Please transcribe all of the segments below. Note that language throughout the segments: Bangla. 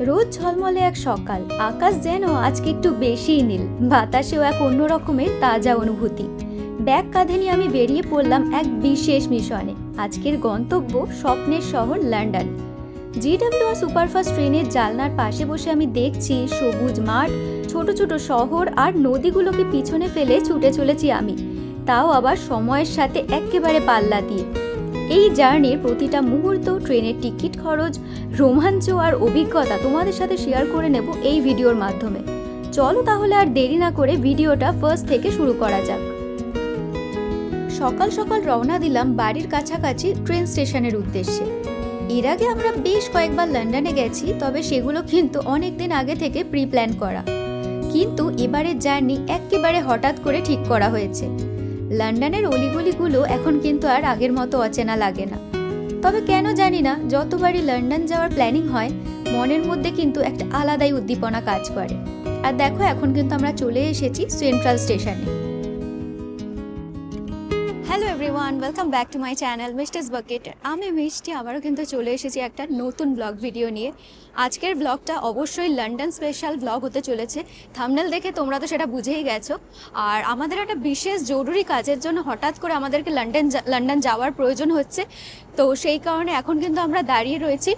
রোদ ঝলমলে এক সকাল। আকাশ যেন আজকে একটু বেশিই নীল। বাতাসেও এক অন্য রকমের তাজা অনুভূতি। ব্যাগ কাঁধে নিয়ে আমি বেরিয়ে পড়লাম এক বিশেষ মিশনে। আজকের গন্তব্য স্বপ্নের শহর লন্ডন। জিডব্লিউ সুপারফাস্ট ট্রেনের জালনার পাশে বসে আমি দেখছি সবুজ মাঠ, ছোট ছোট শহর আর নদীগুলোকে পিছনে ফেলে ছুটে চলেছি আমি। তাও আবার সময়ের সাথে একেবারে পাল্লা দিয়ে। এই জার্নির প্রতিটা মুহূর্ত, ট্রেনের টিকিট খরচ, রোমাঞ্চ আর অভিজ্ঞতা তোমাদের সাথে শেয়ার করে নেব এই ভিডিওর মাধ্যমে। চলো তাহলে আর দেরি না করে ভিডিওটা ফার্স্ট থেকে শুরু করা যাক। সকাল সকাল রওনা দিলাম বাড়ির কাছাকাছি ট্রেন স্টেশনের উদ্দেশ্যে। এর আগে আমরা বেশ কয়েকবার লন্ডনে গেছি, তবে সেগুলো কিন্তু অনেক দিন আগে থেকে প্রি প্ল্যান করা। কিন্তু এবারের জার্নি একেবারে হঠাৎ করে ঠিক করা হয়েছে। লন্ডনের অলিগলিগুলো এখন কিন্তু আর আগের মতো অচেনা লাগে না। তবে কেন জানি না, যতবারই লন্ডন যাওয়ার প্ল্যানিং হয়, মনের মধ্যে কিন্তু একটা আলাদাই উদ্দীপনা কাজ করে। আর দেখো, এখন কিন্তু আমরা চলে এসেছি সেন্ট্রাল স্টেশনে। Everyone welcome back to my channel mister's bucket আমি মিষ্টি আবারও কিন্তু চলে এসেছি একটা নতুন ব্লগ ভিডিও নিয়ে। আজকের ব্লগটা অবশ্যই লন্ডন স্পেশাল ব্লগ হতে চলেছে। থামনেল দেখে তোমরা তো সেটা বুঝেই গেছো। আর আমাদের একটা বিশেষ জরুরি কাজের জন্য হঠাৎ করে আমাদেরকে লন্ডন লন্ডন যাওয়ার প্রয়োজন হচ্ছে। তো সেই কারণে এখন কিন্তু আমরা দাঁড়িয়ে রয়েছি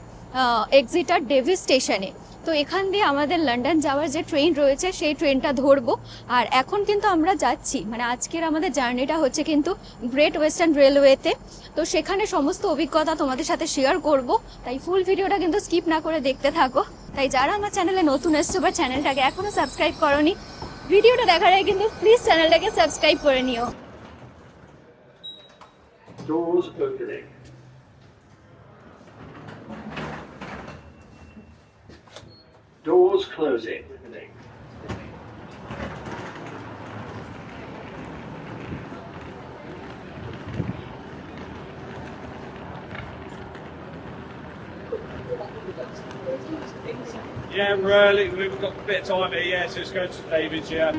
এক্সিটার ডেভিস স্টেশনে তো এখান দিয়ে আমাদের লন্ডন যাওয়ার যে ট্রেন রয়েছে, সেই ট্রেনটা ধরবো। আর এখন কিন্তু আমরা যাচ্ছি মানে আজকের আমাদের জার্নিটা হচ্ছে কিন্তু গ্রেট ওয়েস্টার্ন রেলওয়েতে তো সেখানে সমস্ত অভিজ্ঞতা তোমাদের সাথে শেয়ার করব। তাই ফুল ভিডিওটা কিন্তু স্কিপ না করে দেখতে থাকো। তাই যারা আমার চ্যানেলে নতুন এসছো বা চ্যানেলটাকে এখনও সাবস্ক্রাইব করনি ভিডিওটা দেখার আগে কিন্তু প্লিজ চ্যানেলটাকে সাবস্ক্রাইব করে নিও। Doors closing. Yeah, really. We've got a bit of time here, yeah, so let's go to David's, yeah.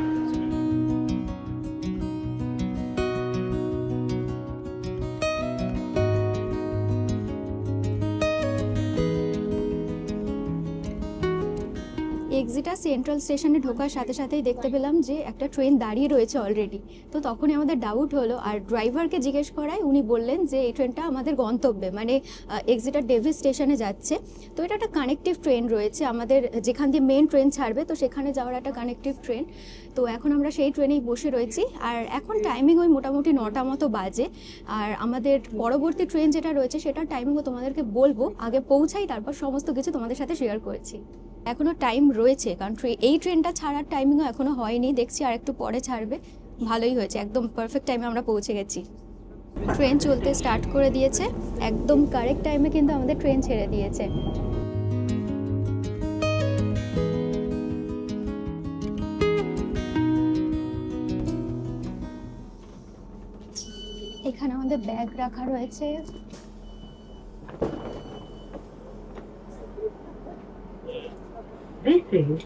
Central স্টেশনে ঢোকার সাথে সাথেই দেখতে পেলাম যে একটা ট্রেন দাঁড়িয়ে রয়েছে অলরেডি তো তখনই আমাদের ডাউট হলো, আর ড্রাইভারকে জিজ্ঞেস করায় উনি বললেন যে এই ট্রেনটা আমাদের গন্তব্যে মানে এক্সিটার ডেভিস স্টেশনে যাচ্ছে। তো এটা একটা কানেকটিভ ট্রেন রয়েছে, আমাদের যেখান দিয়ে মেন ট্রেন ছাড়বে, তো সেখানে যাওয়ার একটা কানেকটিভ ট্রেন তো এখন আমরা সেই ট্রেনেই বসে রয়েছি, আর এখন টাইমিং ওই মোটামুটি নটা মতো বাজে। আর আমাদের পরবর্তী ট্রেন যেটা রয়েছে, সেটার টাইমিংও তোমাদেরকে বলব, আগে পৌঁছাই, তারপর সমস্ত কিছু তোমাদের সাথে শেয়ার করেছি। এখনও টাইম রয়েছে, কারণ এই ট্রেনটা ছাড়ার টাইমিংও এখনও হয়নি। দেখছি আর একটু পরে ছাড়বে। ভালোই হয়েছে, একদম পারফেক্ট টাইমে আমরা পৌঁছে গেছি। ট্রেন চলতে স্টার্ট করে দিয়েছে। একদম কারেক্ট টাইমে কিন্তু আমাদের ট্রেন ছেড়ে দিয়েছে। এখানে আমাদের ব্যাগ রাখা রয়েছে। This is.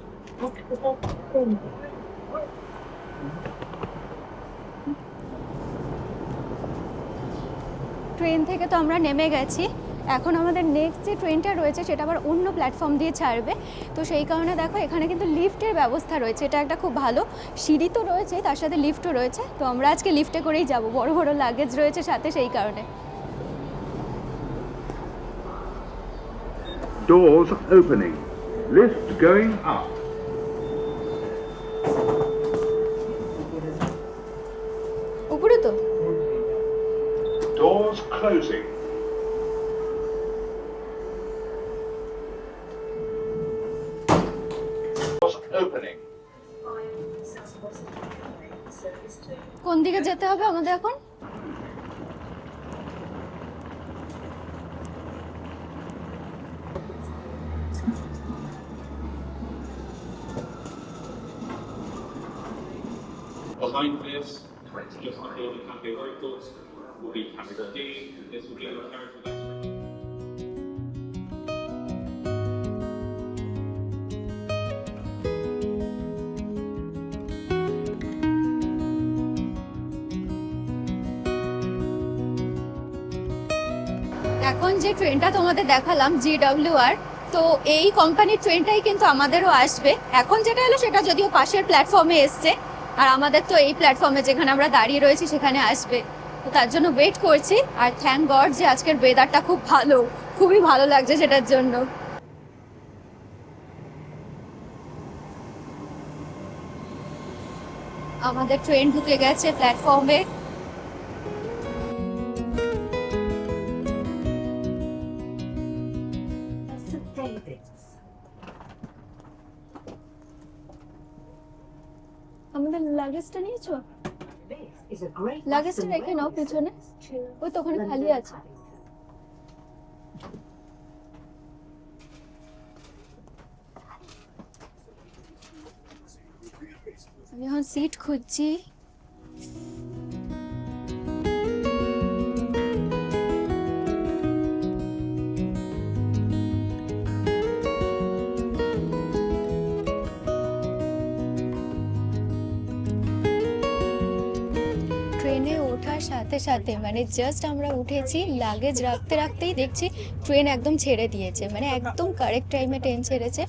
ট্রেন থেকে তো আমরা নেমে গেছি। এখন আমাদের নেক্সট যে ট্রেনটা রয়েছে সেটা আবার অন্য প্ল্যাটফর্ম দিয়ে ছাড়বে। তো সেই কারণে দেখো এখানে কিন্তু লিফটের ব্যবস্থা রয়েছে। এটা একটা খুব ভালো সিঁড়ি তো রয়েছে তার সাথে লিফটও রয়েছে। তো আমরা আজকে লিফটে করেই যাব। বড় বড় লাগেজ রয়েছে সাথে সেই কারণে। Doors opening. Lift going up. উপরে তো Doors closing. Doors opening. কোন দিকে যেতে হবে আমাদের এখন Behind this, just before the cafe vehicles, will be camera D. This will be our with এখন যে ট্রেনটা তোমাদের দেখালাম জিডব্লিউ আর তো এই কোম্পানির ট্রেনটাই কিন্তু আমাদেরও আসবে এখন যেটা হলো সেটা যদিও পাশের প্ল্যাটফর্মে এসছে আর আমাদের তো এই প্ল্যাটফর্মে যেখানে আমরা দাঁড়িয়ে রয়েছি সেখানে আসবে। তো তার জন্য ওয়েট করছি আর থ্যাংক গড যে আজকের ওয়েদারটা খুব ভালো, খুবই ভালো লাগছে সেটার জন্য। আমাদের ট্রেন ঢুকে গেছে প্ল্যাটফর্মে লাগেজটা নিয়েছো লাগেজটা রেখে নাও পেছনে ওই তো ওখানে খালি আছে. আমি এখন সিট খুঁজছি সাথে সাথে মানে জাস্ট আমরা উঠেছি লাগেজ রাখতে রাখতেই দেখছি ট্রেন একদম ছেড়ে দিয়েছে মানে একদম কারেক্ট টাইমে ট্রেন ছেড়েছে।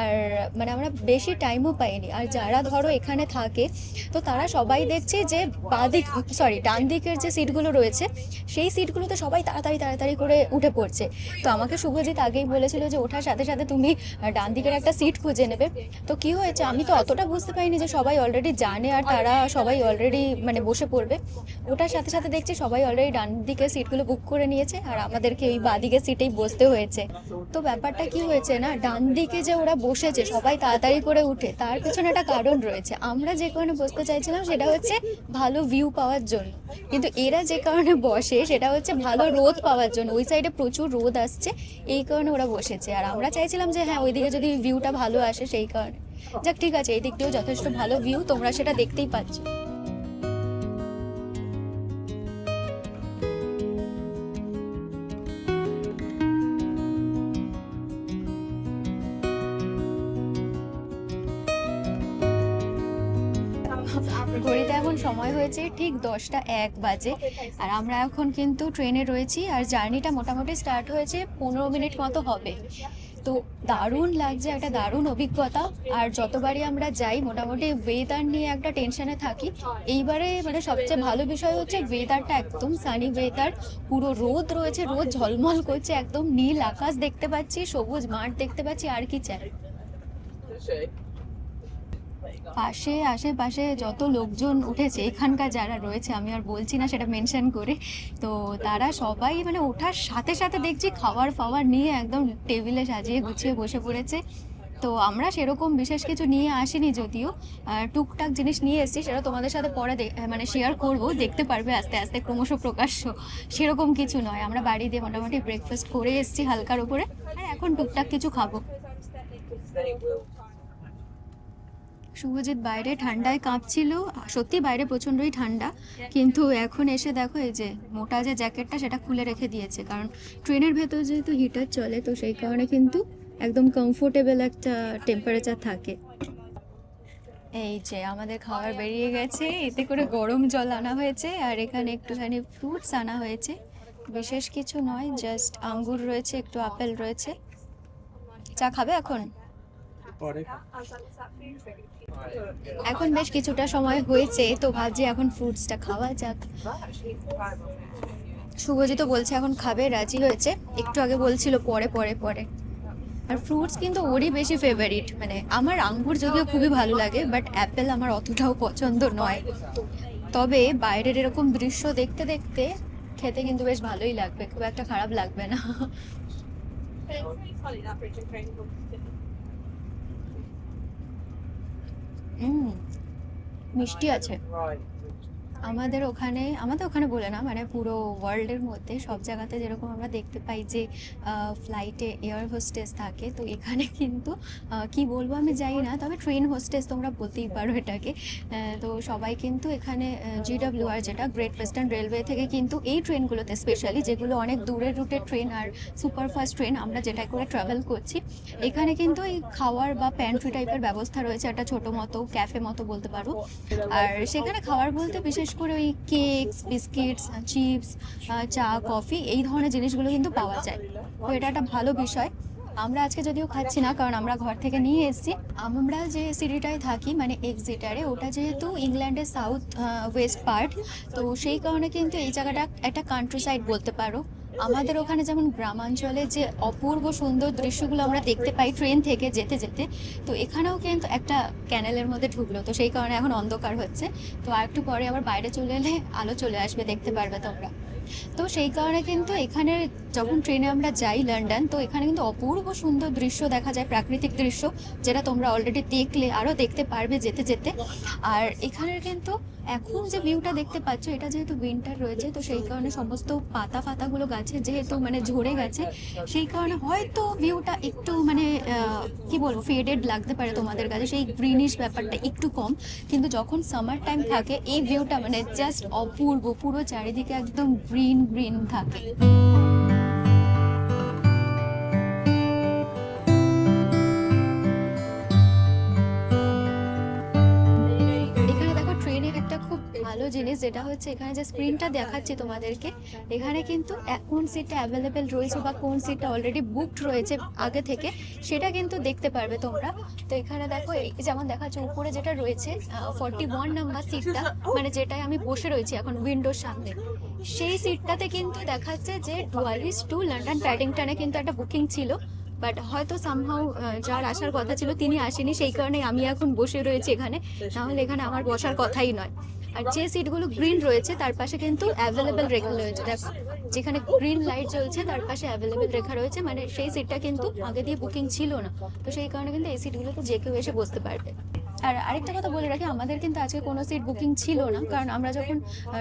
আর মানে আমরা বেশি টাইমও পাইনি। আর যারা ধরো এখানে থাকে, তো তারা সবাই দেখছে যে বাদিক সরি ডান দিকের যে সিটগুলো রয়েছে, সেই সিটগুলোতে সবাই তাড়াতাড়ি তাড়াতাড়ি করে উঠে পড়ছে। তো আমাকে শুভজিৎ আগেই বলেছিল যে, ওঠার সাথে সাথে তুমি ডান দিকের একটা সিট খুঁজে নেবে। তো কি হয়েছে? আমি তো অতটা বুঝতে পারিনি যে সবাই অলরেডি জানে আর তারা সবাই অলরেডি মানে বসে পড়বে। ওটার সাথে সাথে দেখছি সবাই অলরেডি ডান দিকের সিটগুলো বুক করে নিয়েছে, আর আমাদেরকে ওই বাঁ দিকের সিটেই বসতে হয়েছে। তো ব্যাপারটা কি হয়েছে না? ডান দিকে যে ওরা বসেছে সবাই তাড়াতাড়ি করে উঠে, তার পেছনে একটা কারণ রয়েছে। আমরা যে কারণে বসতে চাইছিলাম সেটা হচ্ছে ভালো ভিউ পাওয়ার জন্য। কিন্তু এরা যে কারণে বসে সেটা হচ্ছে ভালো রোদ পাওয়ার জন্য। ওই সাইডে প্রচুর রোদ আসছে, এই কারণে ওরা বসেছে। আর আমরা চাইছিলাম যে হ্যাঁ ওইদিকে যদি ভিউটা ভালো আসে সেই কারণে। যাক, ঠিক আছে, এই দিক দিয়েও যথেষ্ট ভালো ভিউ তোমরা সেটা দেখতেই পাচ্ছ। হয়েছে ঠিক দশটা এক বাজে। আর আমরা এখন কিন্তু ট্রেনে রয়েছি আর জার্নিটা মোটামুটি স্টার্ট হয়েছে পনেরো মিনিট মতো হবে। তো দারুণ লাগছে, একটা দারুণ অভিজ্ঞতা। আর যতবারই আমরা যাই, মোটামুটি ওয়েদার নিয়ে একটা টেনশনে থাকি। এইবারে মানে সবচেয়ে ভালো বিষয় হচ্ছে ওয়েদারটা একদম সানি ওয়েদার পুরো রোদ রয়েছে, রোদ ঝলমল করছে, একদম নীল আকাশ দেখতে পাচ্ছি, সবুজ মাঠ দেখতে পাচ্ছি, আর কি চাই। পাশে, আশেপাশে যত লোকজন উঠেছে, এখানকার যারা রয়েছে, আমি আর বলছি না সেটা মেনশন করে, তো তারা সবাই মানে ওঠার সাথে সাথে দেখছি খাবার ফাওয়ার নিয়ে একদম টেবিলে সাজিয়ে গুছিয়ে বসে পড়েছে। তো আমরা সেরকম বিশেষ কিছু নিয়ে আসিনি যদিও টুকটাক জিনিস নিয়ে এসেছি, সেটা তোমাদের সাথে পরে মানে শেয়ার করব, দেখতে পারবে আস্তে আস্তে, ক্রমশ প্রকাশ্য, সেরকম কিছু নয়। আমরা বাড়ি দিয়ে মোটামুটি ব্রেকফাস্ট করে এসেছি হালকার উপরে, আর এখন টুকটাক কিছু খাব। শুভজিৎ বাইরে ঠান্ডায় কাঁপছিল। সত্যি বাইরে প্রচণ্ডই ঠান্ডা। কিন্তু এখন এসে দেখো এই যে মোটা যে জ্যাকেটটা সেটা খুলে রেখে দিয়েছে। কারণ ট্রেনের ভেতর যেহেতু হিটার চলে, তো সেই কারণে কিন্তু একদম কমফোর্টেবল একটা টেম্পারেচার থাকে। এই যে আমাদের খাবার বেরিয়ে গেছে। এতে করে গরম জল আনা হয়েছে। আর এখানে একটুখানি ফ্রুটস আনা হয়েছে। বিশেষ কিছু নয় জাস্ট আঙ্গুর রয়েছে, একটু আপেল রয়েছে। চা খাবে এখন? এখন বেশ কিছুটা সময় হয়েছে, তো ভাবছি এখন ফ্রুটসটা খাওয়া যাক। শুভজিৎ বলছে, এখন খাবে, রাজি হয়েছে। একটু আগে বলছিল, পরে পরে পরে। আর ফ্রুটস কিন্তু ওরই বেশি ফেভারিট মানে আমার আঙ্গুর যদিও খুবই ভালো লাগে বাট অ্যাপেল আমার অতটাও পছন্দ নয়। তবে বাইরের এরকম দৃশ্য দেখতে দেখতে খেতে কিন্তু বেশ ভালোই লাগবে, খুব একটা খারাপ লাগবে না। হুম মিষ্টি আছে। আমাদের ওখানে আমাদের ওখানে বলে না মানে পুরো ওয়ার্ল্ডের মধ্যে সব জায়গাতে যেরকম আমরা দেখতে পাই যে ফ্লাইটে এয়ার হোস্টেস থাকে, তো এখানে কিন্তু কি বলব আমি জানি না, তবে ট্রেন হোস্টেস তোমরা বলতেই পারো এটাকে। তো সবাই কিন্তু এখানে জিডাব্লিউ আর যেটা গ্রেট ওয়েস্টার্ন রেলওয়ে থেকে কিন্তু এই ট্রেনগুলোতে স্পেশালি যেগুলো অনেক দূরের রুটের ট্রেন আর সুপারফাস্ট ট্রেন আমরা যেটা করে ট্রাভেল করছি, এখানে কিন্তু এই খাওয়ার বা প্যান্ট্রি টাইপের ব্যবস্থা রয়েছে, একটা ছোট মতো ক্যাফে মতো বলতে পারো। আর সেখানে খাওয়ার বলতে বিশেষ করে ওই কেকস বিস্কিটস চিপস চা কফি এই ধরনের জিনিসগুলো কিন্তু পাওয়া যায়। তো এটা একটা ভালো বিষয়। আমরা আজকে যদিও খাচ্ছি না, কারণ আমরা ঘর থেকে নিয়ে এসেছি। আমরা যে সিটিটায় থাকি মানে এক্সিটারে ওটা যেহেতু ইংল্যান্ডের সাউথ ওয়েস্ট পার্ট তো সেই কারণে কিন্তু এই জায়গাটা একটা কান্ট্রি সাইড বলতে পারো। আমাদের ওখানে যেমন গ্রামাঞ্চলে যে অপূর্ব সুন্দর দৃশ্যগুলো আমরা দেখতে পাই ট্রেন থেকে যেতে যেতে, তো এখানেও কিন্তু একটা ক্যানেলের মধ্যে ঢুকলো। তো সেই কারণে এখন অন্ধকার হচ্ছে। তো আর একটু পরে আবার বাইরে চলে এলে আলো চলে আসবে, দেখতে পারবে তোমরা। তো সেই কারণে কিন্তু এখানে যখন ট্রেনে আমরা যাই লন্ডন তো এখানে কিন্তু অপূর্ব সুন্দর দৃশ্য দেখা যায়, প্রাকৃতিক দৃশ্য, যেটা তোমরা অলরেডি দেখলে আরও দেখতে পারবে যেতে যেতে। আর এখানের কিন্তু এখন যে ভিউটা দেখতে পাচ্ছ, এটা যেহেতু উইন্টার রয়েছে, তো সেই কারণে সমস্ত পাতা ফাতাগুলো গাছে যেহেতু মানে ঝরে গেছে, সেই কারণে হয়তো ভিউটা একটু মানে কি বলব ফেডেড লাগতে পারে তোমাদের কাছে, সেই গ্রিনিশ ব্যাপারটা একটু কম। কিন্তু যখন সামার টাইম থাকে, এই ভিউটা মানে জাস্ট অপূর্ব, পুরো চারিদিকে একদম গ্রিন গ্রিন থাকে। জিনিস যেটা হচ্ছে, এখানে যে স্ক্রিনটা দেখাচ্ছি তোমাদেরকে, এখানে কিন্তু কোন সিটটা অ্যাভেলেবেল রয়েছে বা কোন সিটটা অলরেডি বুকড রয়েছে আগে থেকে, সেটা কিন্তু দেখতে পারবে তোমরা। তো এখানে দেখো যেমন দেখাচ্ছে, উপরে যেটা রয়েছে ফর্টি ওয়ান নাম্বার সিটটা মানে যেটায় আমি বসে রয়েছি এখন উইন্ডোর সামনে, সেই সিটটাতে কিন্তু দেখাচ্ছে যে ডুয়ালিস টু লন্ডন প্যাডিংটনে কিন্তু একটা বুকিং ছিল বাট হয়তো সামহাউ যার আসার কথা ছিল, তিনি আসেনি, সেই কারণে আমি এখন বসে রয়েছি এখানে। নাহলে এখানে আমার বসার কথাই নয়। আর যে সিটগুলো গ্রিন রয়েছে, তার পাশে কিন্তু অ্যাভেলেবেল রেখা রয়েছে। দেখো, যেখানে গ্রিন লাইট জ্বলছে, তার পাশে অ্যাভেলেবেল রেখা রয়েছে মানে সেই সিটটা কিন্তু আগে দিয়ে বুকিং ছিল না। তো সেই কারণে কিন্তু এই সিটগুলোতে যে কেউ এসে বসতে পারবে। আর আরেকটা কথা বলে রাখি, আমাদের কিন্তু আজকে কোনো সিট বুকিং ছিল না, কারণ আমরা যখন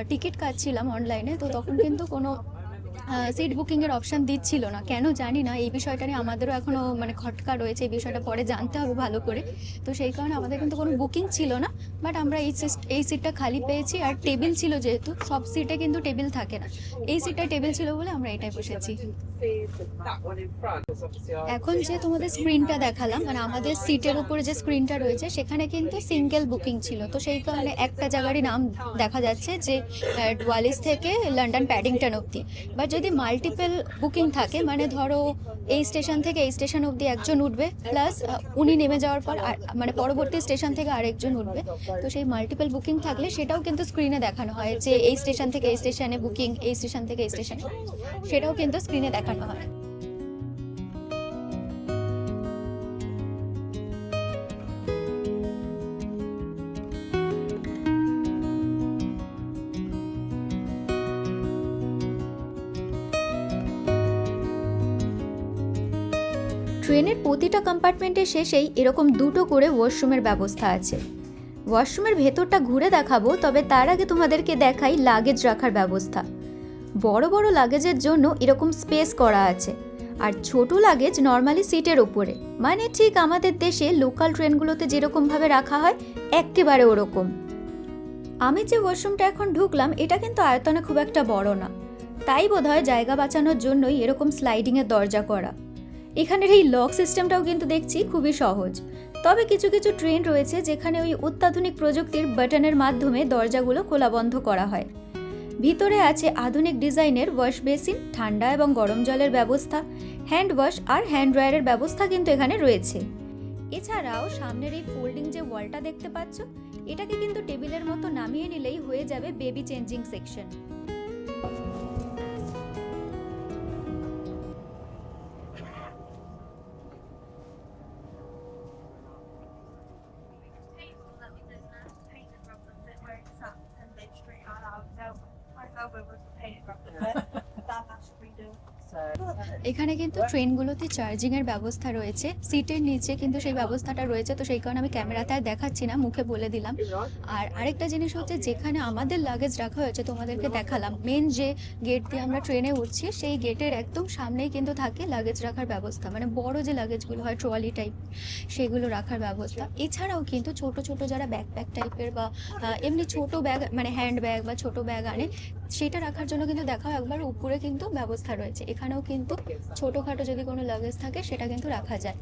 টিকিট কাটছিলাম অনলাইনে তো তখন কিন্তু কোনো সিট বুকিংয়ের অপশন দিচ্ছিল না। কেন জানি না, এই বিষয়টা নিয়ে আমাদেরও এখনও মানে খটকা রয়েছে, এই বিষয়টা পরে জানতে হবে ভালো করে। তো সেই কারণে আমাদের কিন্তু কোনো বুকিং ছিল না বাট আমরা এই এই সিটটা খালি পেয়েছি আর টেবিল ছিল যেহেতু, সব সিটে কিন্তু টেবিল থাকে না। এই সিটটা টেবিল ছিল বলে আমরা এটাই বসেছি। এখন যে তোমাদের স্ক্রিনটা দেখালাম মানে আমাদের সিটের উপরে যে স্ক্রিনটা রয়েছে, সেখানে কিন্তু সিঙ্গেল বুকিং ছিল। তো সেই কারণে একটা জায়গারই নাম দেখা যাচ্ছে যে ডুয়ালিস থেকে লন্ডন প্যাডিংটন অবধি। বাট যদি মাল্টিপল বুকিং থাকে মানে ধরো এই স্টেশন থেকে এই স্টেশন অবধি একজন উঠবে প্লাস উনি নেমে যাওয়ার পর মানে পরবর্তী স্টেশন থেকে আরেকজন উঠবে। তো সেই মাল্টিপল বুকিং থাকলে সেটাও কিন্তু স্ক্রিনে দেখানো হয় যে এই স্টেশন থেকে এই স্টেশনে বুকিং এই স্টেশন থেকে এই স্টেশনে সেটাও কিন্তু স্ক্রিনে দেখানো হয়। প্রতিটা কম্পার্টমেন্টের শেষেই এরকম দুটো করে ওয়াশরুমের ব্যবস্থা আছে। ওয়াশরুমের ভেতরটা ঘুরে দেখাবো, তবে তার আগে তোমাদেরকে দেখাই লাগেজ রাখার ব্যবস্থা। বড় বড় লাগেজের জন্য এরকম স্পেস করা আছে, আর ছোট লাগেজ নর্মালি সিটের ওপরে মানে ঠিক আমাদের দেশে লোকাল ট্রেনগুলোতে যেরকমভাবে রাখা হয় এক্কেবারে ওরকম। আমি যে ওয়াশরুমটা এখন ঢুকলাম, এটা কিন্তু আয়তনে খুব একটা বড় না। তাই বোধহয় জায়গা বাঁচানোর জন্যই এরকম স্লাইডিংয়ের দরজা করা। এখানের এই লক সিস্টেমটাও কিন্তু দেখছি খুবই সহজ। তবে কিছু কিছু ট্রেন রয়েছে যেখানে ওই অত্যাধুনিক প্রযুক্তির বাটনের মাধ্যমে দরজাগুলো খোলা বন্ধ করা হয়। ভিতরে আছে আধুনিক ডিজাইনের ওয়াশ বেসিন, ঠান্ডা এবং গরম জলের ব্যবস্থা, হ্যান্ড ওয়াশ আর হ্যান্ড ড্রায়ারের ব্যবস্থা কিন্তু এখানে রয়েছে। এছাড়াও সামনের এই ফোল্ডিং যে ওয়ালটা দেখতে পাচ্ছ, এটাকে কিন্তু টেবিলের মতো নামিয়ে নিলেই হয়ে যাবে বেবি চেঞ্জিং সেকশন। এখানে কিন্তু ট্রেনগুলোতে চার্জিং এর ব্যবস্থা রয়েছে। সিটের নিচে কিন্তু সেই ব্যবস্থাটা রয়েছে তো সেই কারণে আমি ক্যামেরাতে আর দেখাচ্ছি না মুখে বলে দিলাম। আর আরেকটা জিনিস হচ্ছে যেখানে আমাদের লাগেজ রাখা হয়েছে তোমাদেরকে দেখালাম। মেন যে গেট দিয়ে আমরা ট্রেনে উঠছি সেই গেটের একদম সামনেই কিন্তু থাকে লাগেজ রাখার ব্যবস্থা। মানে বড় যে লাগেজগুলো হয় ট্রলি টাইপ সেগুলো রাখার ব্যবস্থা। এছাড়াও কিন্তু ছোট ছোট যারা ব্যাকপ্যাক টাইপের বা এমনি ছোট ব্যাগ মানে হ্যান্ড ব্যাগ বা ছোট ব্যাগ আনে সেটা রাখার জন্য কিন্তু দেখাও একবার উপরে কিন্তু ব্যবস্থা রয়েছে। এখানেও কিন্তু ছোটোখাটো যদি কোনো লাগেজ থাকে, সেটা কিন্তু রাখা যায়।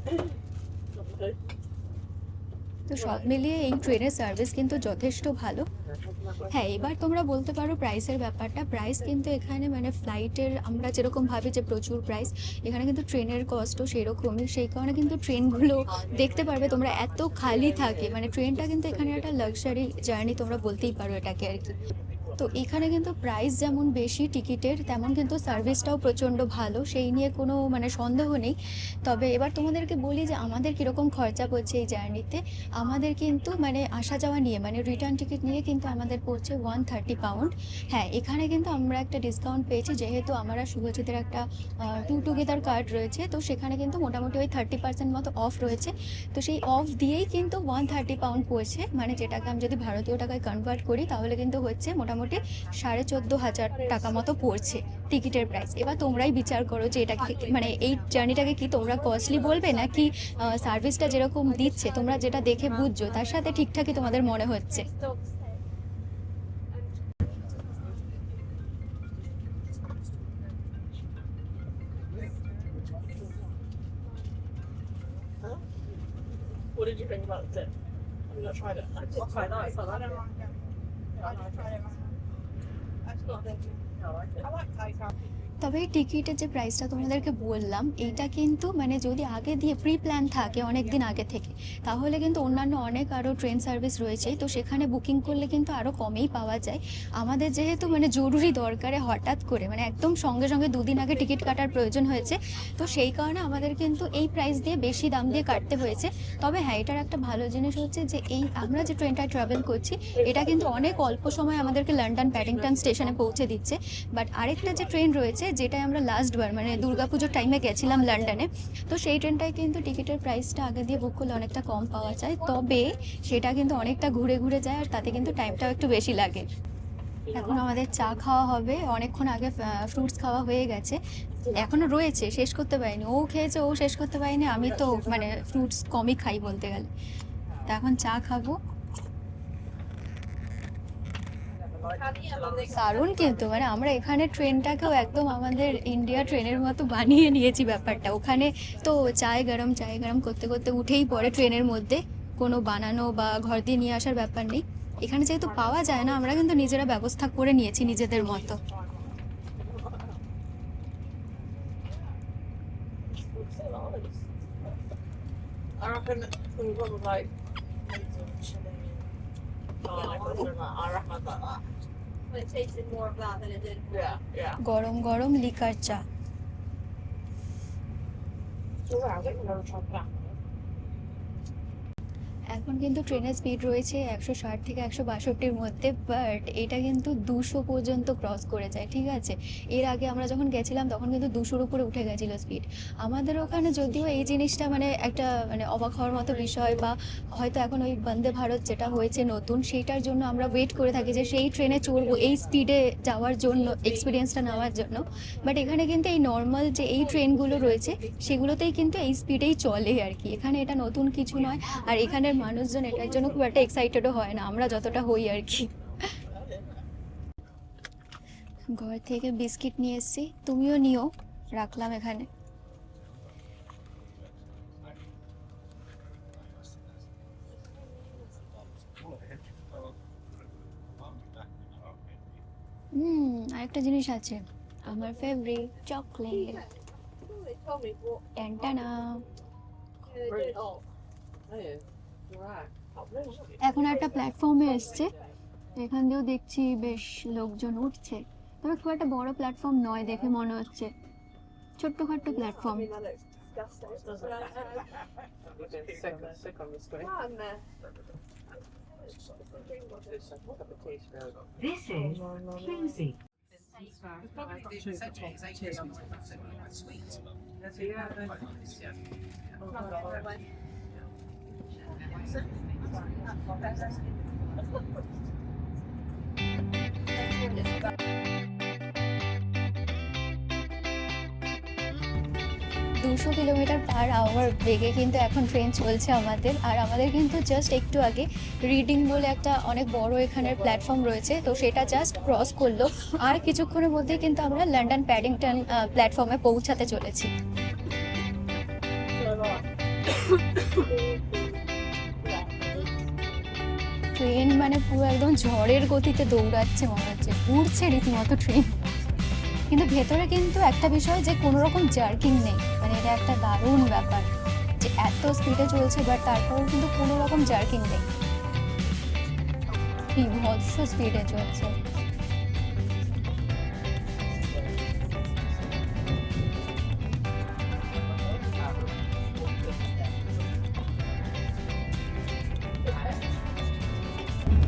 তো সব মিলিয়ে এই ট্রেনের সার্ভিস কিন্তু যথেষ্ট ভালো। হ্যাঁ এবার তোমরা বলতে পারো প্রাইসের ব্যাপারটা। প্রাইস কিন্তু এখানে মানে ফ্লাইটের আমরা যেরকম ভাবি যে প্রচুর প্রাইস এখানে কিন্তু ট্রেনের কস্টও সেরকমই। সেই কারণে কিন্তু ট্রেনগুলো দেখতে পারবে তোমরা এত খালি থাকে। মানে ট্রেনটা কিন্তু এখানে একটা লাক্সারি জার্নি তোমরা বলতেই পারো এটাকে আর কি। তো এখানে কিন্তু প্রাইস যেমন বেশি টিকিটের তেমন কিন্তু সার্ভিসটাও প্রচণ্ড ভালো। সেই নিয়ে কোনো মানে সন্দেহ নেই। তবে এবার তোমাদেরকে বলি যে আমাদের কীরকম খরচা পড়ছে এই জার্নিতে আমাদের কিন্তু মানে আসা যাওয়া নিয়ে মানে রিটার্ন টিকিট নিয়ে কিন্তু আমাদের পড়ছে ওয়ান থার্টি পাউন্ড হ্যাঁ এখানে কিন্তু আমরা একটা ডিসকাউন্ট পেয়েছি। যেহেতু আমরা শুভজিতের একটা টু টুগেদার কার্ড রয়েছে, তো সেখানে কিন্তু মোটামুটি ওই থার্টি পার্সেন্ট মতো অফ রয়েছে। তো সেই অফ দিয়েই কিন্তু ওয়ান থার্টি পাউন্ড পড়ছে। মানে যেটাকে আমি যদি ভারতীয় টাকায় কনভার্ট করি, তাহলে কিন্তু হচ্ছে মোটামুটি মোটামুটি সাড়ে চোদ্দ হাজার টাকা মতো পড়ছে টিকিটের প্রাইস এবার তোমরাই বিচার করো যে এটা মানে এই জার্নিটাকে কি তোমরা কস্টলি বলবে না কি সার্ভিসটা যেরকম দিচ্ছে তোমরা যেটা দেখে বুঝছ তার সাথে ঠিকঠাকই তোমাদের মনে হচ্ছে। What did you think about it? I'm not trying to... I'm not trying to... I'm not trying to... I like Thai coffee. তবে এই টিকিটের যে প্রাইসটা তোমাদেরকে বললাম, এইটা কিন্তু মানে যদি আগে দিয়ে প্রি প্ল্যান থাকে অনেক দিন আগে থেকে, তাহলে কিন্তু অন্যান্য অনেক আরও ট্রেন সার্ভিস রয়েছে। তো সেখানে বুকিং করলে কিন্তু আরও কমেই পাওয়া যায়। আমাদের যেহেতু মানে জরুরি দরকারে হঠাৎ করে মানে একদম সঙ্গে সঙ্গে দুদিন আগে টিকিট কাটার প্রয়োজন হয়েছে, তো সেই কারণে আমাদের কিন্তু এই প্রাইস দিয়ে বেশি দাম দিয়ে কাটতে হয়েছে। তবে হ্যাঁ এটার একটা ভালো জিনিস হচ্ছে যে এই আমরা যে ট্রেনটায় ট্রাভেল করছি, এটা কিন্তু অনেক অল্প সময় আমাদেরকে লন্ডন প্যাডিংটন স্টেশনে পৌঁছে দিচ্ছে। বাট আরেকটা যে ট্রেন রয়েছে যেটায় আমরা লাস্টবার মানে দুর্গাপুজোর টাইমে গেছিলাম লন্ডনে তো সেই ট্রেনটায় কিন্তু টিকিটের প্রাইসটা আগে দিয়ে বুক করলে অনেকটা কম পাওয়া যায়। তবে সেটা কিন্তু অনেকটা ঘুরে ঘুরে যায় আর তাতে কিন্তু টাইমটাও একটু বেশি লাগে। এখন আমাদের চা খাওয়া হবে, অনেকক্ষণ আগে ফ্রুটস খাওয়া হয়ে গেছে। এখনও রয়েছে, শেষ করতে পারিনি। ও খেয়েছে, ও শেষ করতে পারিনি, আমি তো মানে ফ্রুটস কমই খাই বলতে গেলে। তা এখন চা খাব। দারুণ কিন্তু মানে আমরা এখানে ট্রেনটাকেও একদম আমাদের ইন্ডিয়া ট্রেনের মতো বানিয়ে নিয়েছি ব্যাপারটা। ওখানে তো চায় গরম চায় গরম করতে করতে উঠেই পড়ে ট্রেনের মধ্যে। কোনো বানানো বা ঘর দিয়ে নিয়ে আসার ব্যাপার নেই। এখানে যেহেতু পাওয়া যায় না, আমরা কিন্তু নিজেরা ব্যবস্থা করে নিয়েছি নিজেদের মতো. I reckon we would like chili. I reckon like that. It tasted more of that than it did. Yeah, yeah. গরম গরম লিকার চা So yeah, I think we're gonna try that. এখন কিন্তু ট্রেনের স্পিড রয়েছে একশো ষাট থেকে একশো বাষট্টির মধ্যে বাট এটা কিন্তু দুশো পর্যন্ত ক্রস করে যায়, ঠিক আছে? এর আগে আমরা যখন গেছিলাম, তখন কিন্তু দুশোর উপরে উঠে গেছিল স্পিড আমাদের ওখানে যদিও এই জিনিসটা মানে একটা মানে অবাক হওয়ার মতো বিষয় বা হয়তো এখন ওই বন্দে ভারত যেটা হয়েছে নতুন, সেইটার জন্য আমরা ওয়েট করে থাকি যে সেই ট্রেনে চড়বো, এই স্পিডে যাওয়ার জন্য এক্সপিরিয়েন্সটা নেওয়ার জন্য। বাট এখানে কিন্তু এই নর্মাল যে এই ট্রেনগুলো রয়েছে, সেগুলোতেই কিন্তু এই স্পিডেই চলে আর কি। এখানে এটা নতুন কিছু নয়, আর এখানের মানুষজন এটার জন্য খুব একটা এক্সাইটেডও হয় না আমরা যতটা হই আর কি। ঘর থেকে বিস্কিট নিয়ে এসেছি তুমিও নিও রাখলাম এখানে। হুম আরেকটা জিনিস আছে আমার ফেভারিট চকলেট ট্যান্টানা এখন একটা প্ল্যাটফর্মে এসছে। এখান দিয়েও দেখছি বেশ লোকজন উঠছে। তবে খুব একটা বড় প্ল্যাটফর্ম নয় দেখে মনে হচ্ছে। ছোট্টখাট্ট প্ল্যাটফর্ম দুশো কিলোমিটার পার আওয়ার বেগে কিন্তু এখন ট্রেন চলছে আমাদের আর আমাদের কিন্তু জাস্ট একটু আগে রিডিং বলে একটা অনেক বড় এখানের প্ল্যাটফর্ম রয়েছে তো সেটা জাস্ট ক্রস করল আর কিছুক্ষণের মধ্যেই কিন্তু আমরা লন্ডন প্যাডিংটন প্ল্যাটফর্মে পৌঁছাতে চলেছি. ট্রেন মানে পুরো একদম ঝড়ের গতিতে দৌড়াচ্ছে মনে হচ্ছে। উড়ছে রীতিমতো ট্রেন কিন্তু ভেতরে কিন্তু একটা বিষয় যে কোনো রকম জার্কিং নেই। মানে এটা একটা দারুণ ব্যাপার যে এত স্পিডে চলছে বাট তারপরেও কিন্তু কোনো রকম জার্কিং নেই বিভৎস স্পিডে চলছে।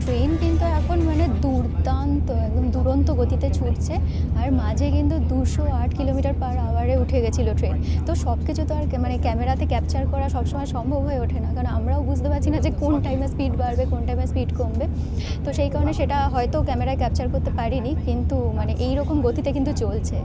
ট্রেন কিন্তু এখন মানে দুর্দান্ত, একদম দুরন্ত গতিতে ছুটছে আর মাঝে কিন্তু দুশো আট কিলোমিটার পার আওয়ারে উঠে গেছিল ট্রেন তো সব কিছু তো আর মানে ক্যামেরাতে ক্যাপচার করা সবসময় সম্ভব হয়ে ওঠে না, কারণ আমরাও বুঝতে পারছি না যে কোন টাইমে স্পিড বাড়বে, কোন টাইমে স্পিড কমবে। তো সেই কারণে সেটা হয়তো ক্যামেরায় ক্যাপচার করতে পারিনি, কিন্তু মানে এই রকম গতিতে কিন্তু চলছে।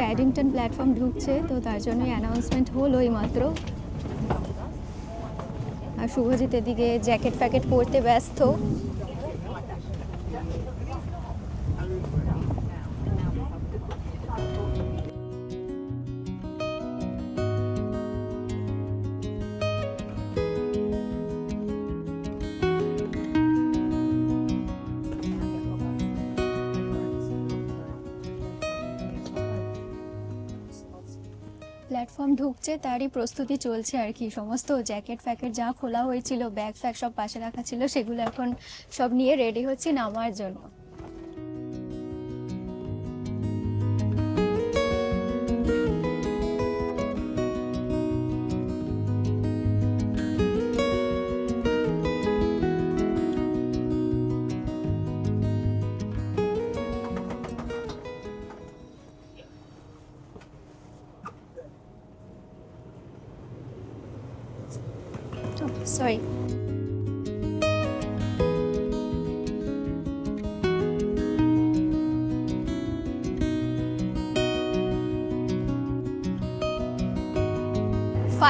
প্যাডিংটন প্ল্যাটফর্ম ঢুকছে, তো তার জন্যই অ্যানাউন্সমেন্ট হলো এই মাত্র আর শুভজিতের দিকে জ্যাকেট ফ্যাকেট পরতে ব্যস্ত। তারই প্রস্তুতি চলছে আর কি। সমস্ত জ্যাকেট ফ্যাকেট যা খোলা হয়েছিল, ব্যাগ ফ্যাগ সব পাশে রাখা ছিল, সেগুলো এখন সব নিয়ে রেডি হচ্ছে নামার জন্য।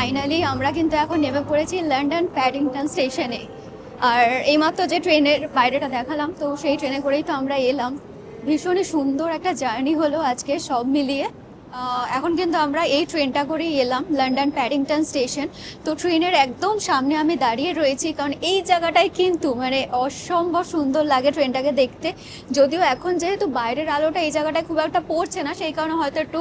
ফাইনালি আমরা কিন্তু এখন নেমে পড়েছি লন্ডন প্যাডিংটন স্টেশনে আর এইমাত্র যে ট্রেনের বাইরেটা দেখালাম, তো সেই ট্রেনে করেই তো আমরা এলাম। ভীষণই সুন্দর একটা জার্নি হলো আজকে সব মিলিয়ে। এখন কিন্তু আমরা এই ট্রেনটা করেই এলাম লন্ডন প্যাডিংটন স্টেশন তো ট্রেনের একদম সামনে আমি দাঁড়িয়ে রয়েছি, কারণ এই জায়গাটায় কিন্তু মানে অসম্ভব সুন্দর লাগে ট্রেনটাকে দেখতে। যদিও এখন যেহেতু বাইরের আলোটা এই জায়গাটায় খুব একটা পড়ছে না, সেই কারণে হয়তো একটু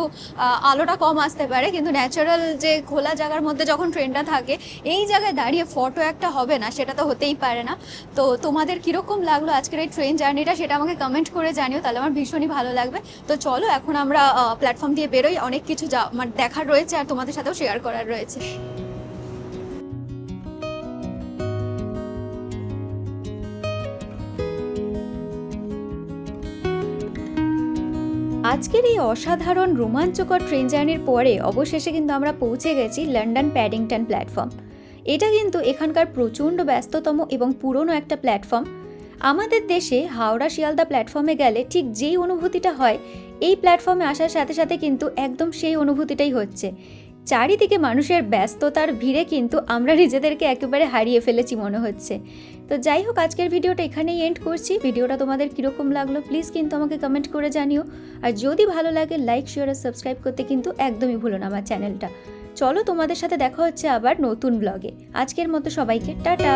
আলোটা কম আসতে পারে, কিন্তু ন্যাচারাল যে খোলা জায়গার মধ্যে যখন ট্রেনটা থাকে, এই জায়গায় দাঁড়িয়ে ফটো একটা হবে না, সেটা তো হতেই পারে না। তো তোমাদের কীরকম লাগল আজকের এই ট্রেন জার্নিটা সেটা আমাকে কমেন্ট করে জানিও, তাহলে আমার ভীষণই ভালো লাগবে। তো চলো, এখন আমরা প্ল্যাটফর্ম দিয়ে বেরোই অনেক কিছু যা মানে দেখার রয়েছে আর তোমাদের সাথেও শেয়ার করার রয়েছে। আজকের এই অসাধারণ রোমাঞ্চকর ট্রেন জার্নির পরে অবশেষে কিন্তু আমরা পৌঁছে গেছি লন্ডন প্যাডিংটন প্ল্যাটফর্ম এটা কিন্তু এখানকার প্রচণ্ড ব্যস্ততম এবং পুরনো একটা প্ল্যাটফর্ম আমাদের দেশে হাওড়া শিয়ালদা প্ল্যাটফর্মে গেলে ঠিক যেই অনুভূতিটা হয় এই প্ল্যাটফর্মে আসার সাথে সাথে কিন্তু একদম সেই অনুভূতিটাই হচ্ছে। চারিদিকে মানুষের ব্যস্ততার ভিড়ে কিন্তু আমরা নিজেদেরকে একেবারে হারিয়ে ফেলেছি মনে হচ্ছে। তো যাই হোক, আজকের ভিডিওটা এখানেই এন্ড করছি। ভিডিওটা তোমাদের কীরকম লাগল প্লিজ কিন্তু আমাকে কমেন্ট করে জানিও। আর যদি ভালো লাগে লাইক শেয়ার আর সাবস্ক্রাইব করতে কিন্তু একদমই ভুলো না আমার চ্যানেলটা চলো তোমাদের সাথে দেখা হচ্ছে আবার নতুন ব্লগে আজকের মতো সবাইকে, টাটা!